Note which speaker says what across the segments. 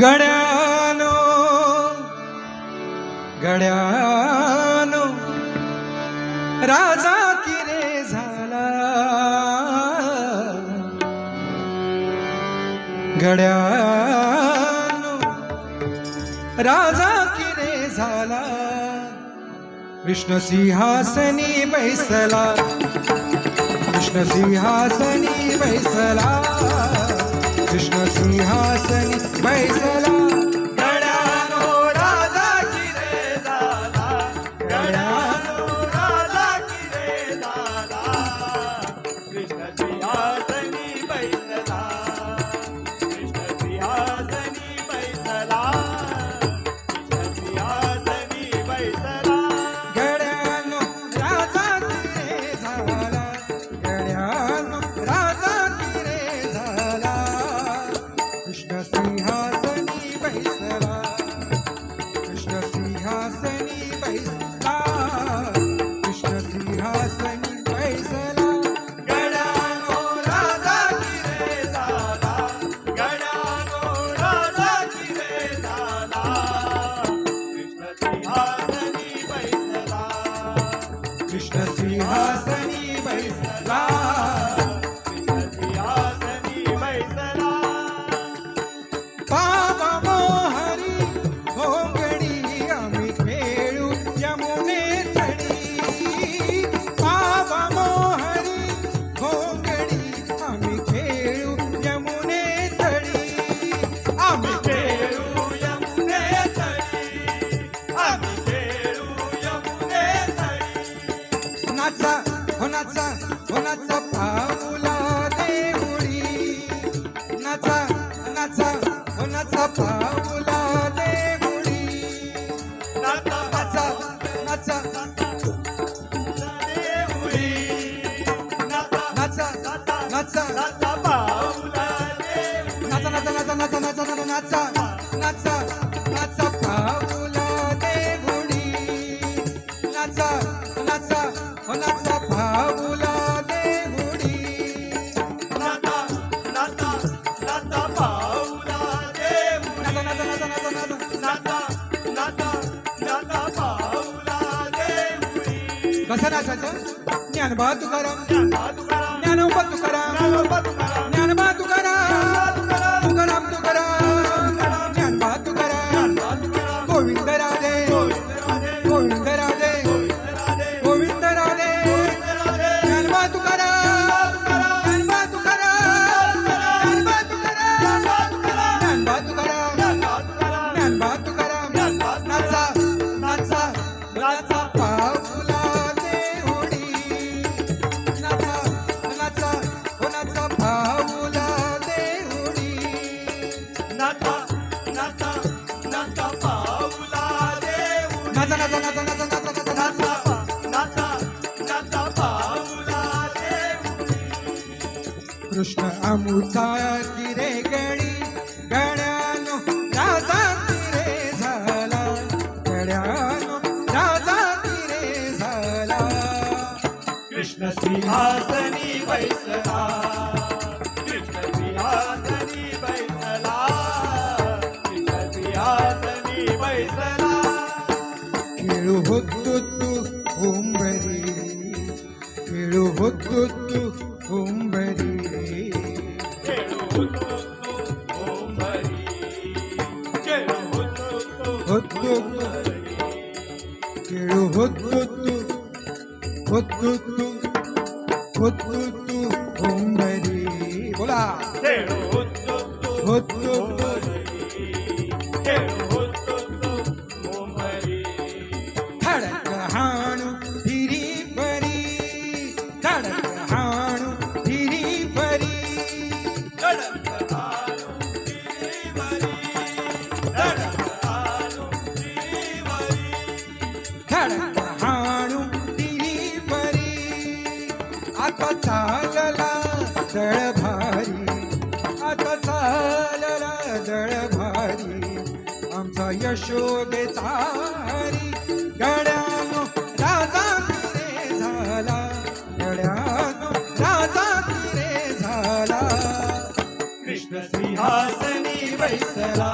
Speaker 1: गड्यानो गड्यानो राजा किरे झाला. गड्यानो राजा किरे झाला. विष्णु सिंहासनी बैसला कृष्ण सिंहासनी बैसला. कृष्ण सिंहासनी बैसला यहाँ
Speaker 2: से होनाचा होनाचा होनाचा भाव
Speaker 1: कसं नाचायचं ज्ञानबा तुकाराम
Speaker 2: ज्ञानोबा तुकाराम
Speaker 1: ज्ञानोबा तुकाराम
Speaker 2: કૃષ્ણ અમુતા કિરે ગણી
Speaker 1: ગણ્યાનો
Speaker 2: રાજા
Speaker 1: કિરે ઝાલા ગણ્યાનો રાજા કિરે ઝાલા કૃષ્ણ સિંહાસની વૈસલા
Speaker 2: કૃષ્ણ સિંહાસની વૈસલા
Speaker 1: કૃષ્ણ સિંહાસની
Speaker 2: વૈસલા ಕೇಳು ಹೊತ್ತು ಹೊಂಬರಿ ಕೇಳು
Speaker 1: ಹೊತ್ತು हाणू हाणून दिली परी. आता चालला दळभारी आता चालला दळभारी आमचा यशोदेचा हरी. गड्यानो राजा तिरे झाला. गड्यानो राजा रे झाला.
Speaker 2: कृष्ण सिंहासनी बैसला.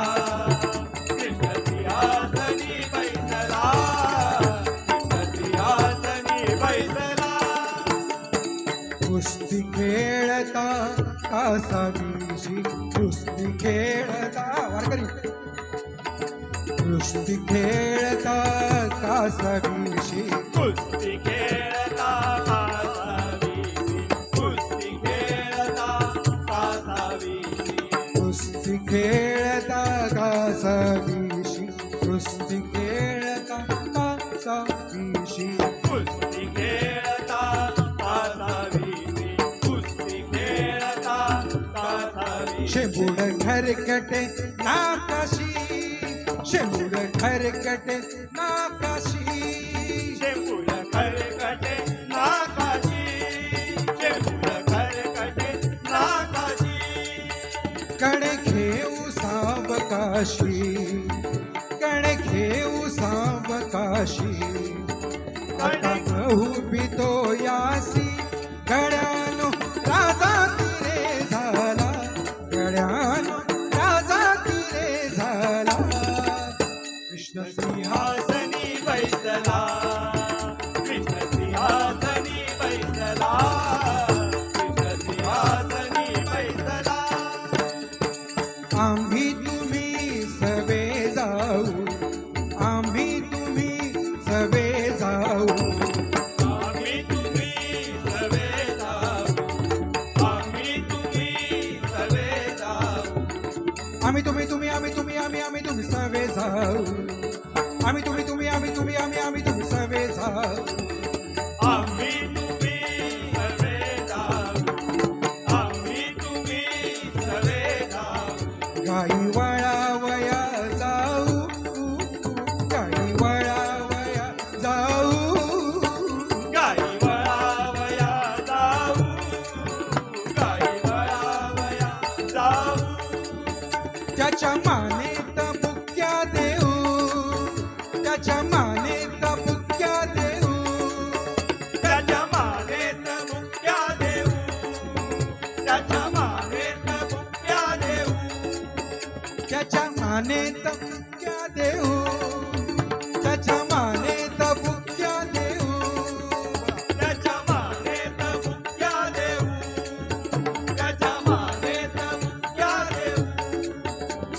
Speaker 1: खेळता कासावीशी कुस्ती खेळता. वारकरी. कुस्ती खेळता कासावीशी
Speaker 2: कुस्ती
Speaker 1: खेळ नाकाशी. शेंगुळ खरकट नाकाशी.
Speaker 2: शेंगुळ खरकट नाकाशी. शेंगुळ खरकट नाकाशी.
Speaker 1: कडे घेऊ सावकाशी. कडे घेऊ सावकाशी. आता गहू पितो यासी. Are?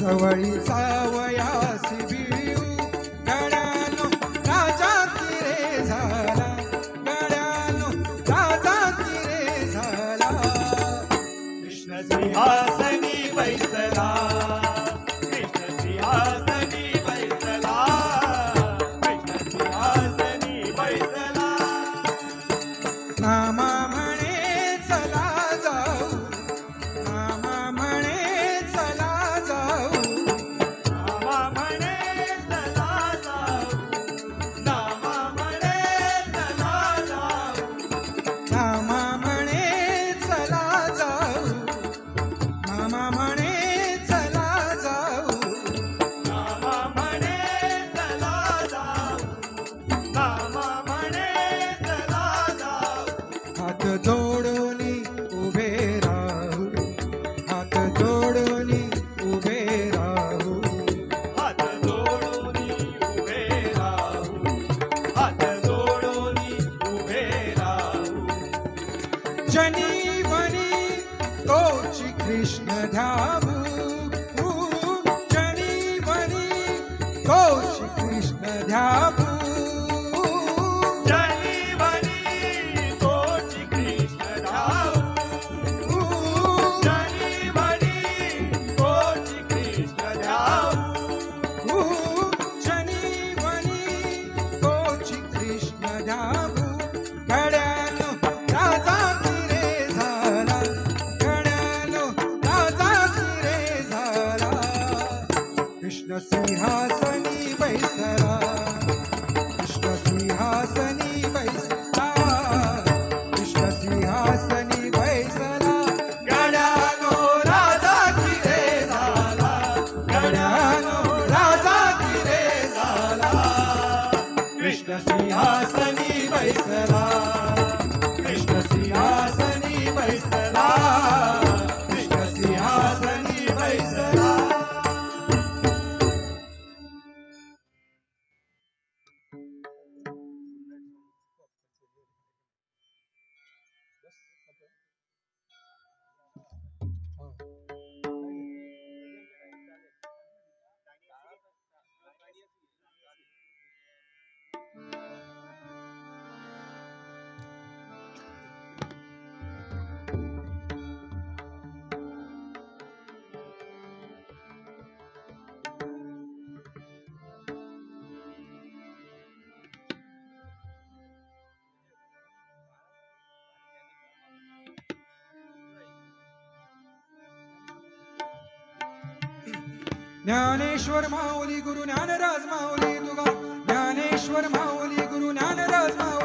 Speaker 1: सवळी सावयासी
Speaker 2: जनी वनी तोची कृष्ण धावू जनी वनी तोची कृष्ण धावू
Speaker 1: ಸಿಂಹಾಸನಿ ಬಯಸಲ
Speaker 2: ಕೃಷ್ಣ ಸಿಂಹಾಸನಿ ಬಯಸಲಾ
Speaker 1: ज्ञानेश्वर माऊली गुरु ज्ञानराज माऊली तुगा. ज्ञानेश्वर माऊली गुरु ज्ञानराज माऊली.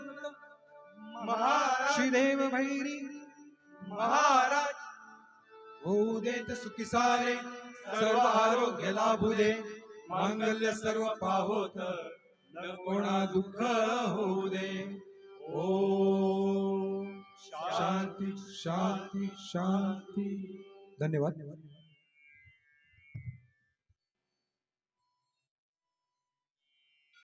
Speaker 1: दत्त
Speaker 2: महाराज
Speaker 1: श्रीदेव भैरी
Speaker 2: महाराज
Speaker 1: होऊ देत सुखी सारे सर्व आरोग्य लाभू दे मांगल्य सर्व पाहोत न कोणा दुःख होऊ दे. ओ शांती शांती शांती. धन्यवाद.